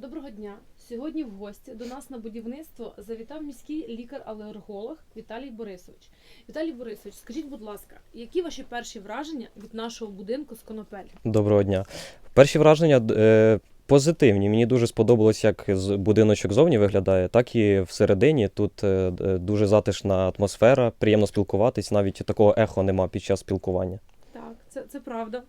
Доброго дня. Сьогодні в гості до нас на будівництво завітав міський лікар-алерголог Віталій Борисович. Віталій Борисович, скажіть, будь ласка, які ваші перші враження від нашого будинку з конопель? Доброго дня. Перші враження е, позитивні. Мені дуже сподобалось, як з будиночок зовні виглядає, так і всередині. Тут е, дуже затишна атмосфера, приємно спілкуватись, навіть такого ехо нема під час спілкування. Це, це правда.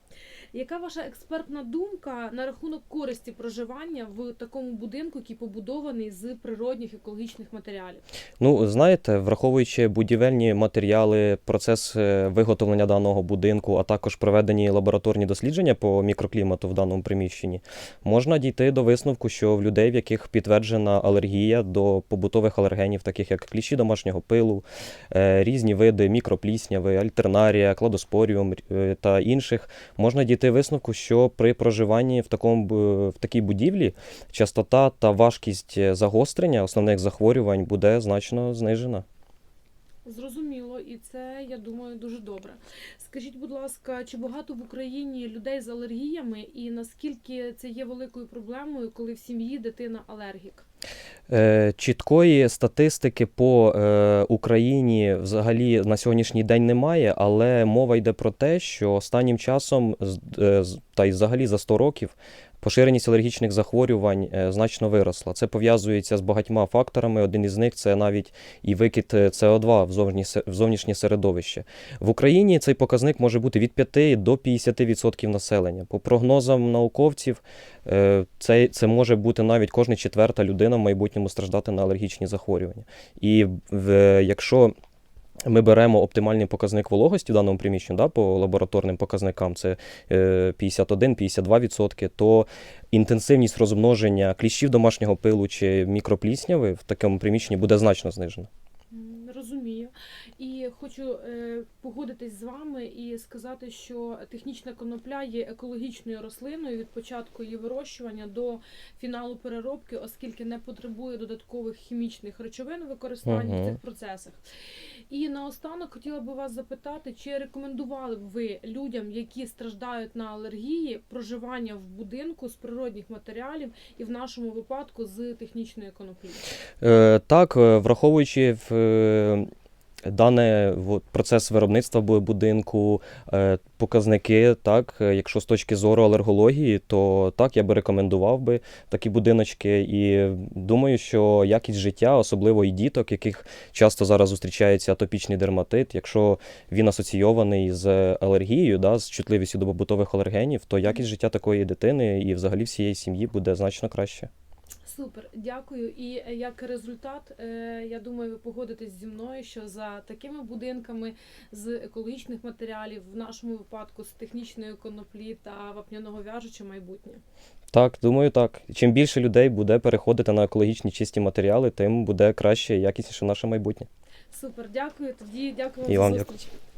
Яка ваша експертна думка на рахунок користі проживання в такому будинку, який побудований з природних екологічних матеріалів? Ну, знаєте, враховуючи будівельні матеріали, процес е, виготовлення даного будинку, а також проведені лабораторні дослідження по мікроклімату в даному приміщенні, можна дійти до висновку, що в людей, в яких підтверджена алергія до побутових алергенів, таких як кліщі домашнього пилу, е, різні види мікроплісняви, альтернарія, кладоспоріум е, та інших, можна дійти висновку, що при проживанні в такому в такій будівлі частота та важкість е, загострення основних захворювань буде значно знижена. Зрозуміло, і це я думаю дуже добре. Скажіть, будь ласка, чи багато в Україні людей з алергіями, і наскільки це є великою проблемою, коли в сім'ї дитина алергік? Е, Чіткої статистики по е, Україні взагалі на сьогоднішній день немає, але мова йде про те, що останнім часом е, та й взагалі за 100 років поширеність алергічних захворювань е, значно виросла. Це пов'язується з багатьма факторами. Один із них це навіть і викид е, СО2 в зовнішнє середовище. В Україні цей показник може бути від 5 до 50% населення. По прогнозам науковців, е, це, це може бути навіть кожна четверта людина в майбутньому страждати на алергічні захворювання. І в, якщо ми беремо оптимальний показник вологості в даному приміщенні, да, по лабораторним показникам, це е, 51-52%, то інтенсивність розмноження кліщів домашнього пилу чи мікроплісняви в такому приміщенні буде значно знижена. Розумію. І хочу е, погодитись з вами і сказати, що технічна конопля є екологічною рослиною від початку її вирощування до фіналу переробки, оскільки не потребує додаткових хімічних речовин використання в цих процесах. І наостанок хотіла би вас запитати, чи рекомендували б ви людям, які страждають на алергії, проживання в будинку з природних матеріалів і в нашому випадку з технічної коноплі? Е, Так, е, враховуючи в е, дане процес виробництва будинку, е, показники, так, е, якщо з точки зору алергології, то так, я би рекомендував би такі будиночки. І думаю, що якість життя, особливо і діток, яких часто зараз зустрічається атопічний дерматит, якщо він асоційований з алергією, да, з чутливістю до побутових алергенів, то якість життя такої дитини і взагалі всієї сім'ї буде значно краще. Супер, дякую. І е, як результат, е, я думаю, ви погодитесь зі мною, що за такими будинками з екологічних матеріалів, в нашому випадку з технічної коноплі та вапняного в'яжуча майбутнє. Так, думаю, так. Чим більше людей буде переходити на екологічні чисті матеріали, тим буде краще і якісніше наше майбутнє. Супер, дякую. Тоді дякую І вам вам за дякую. зустріч.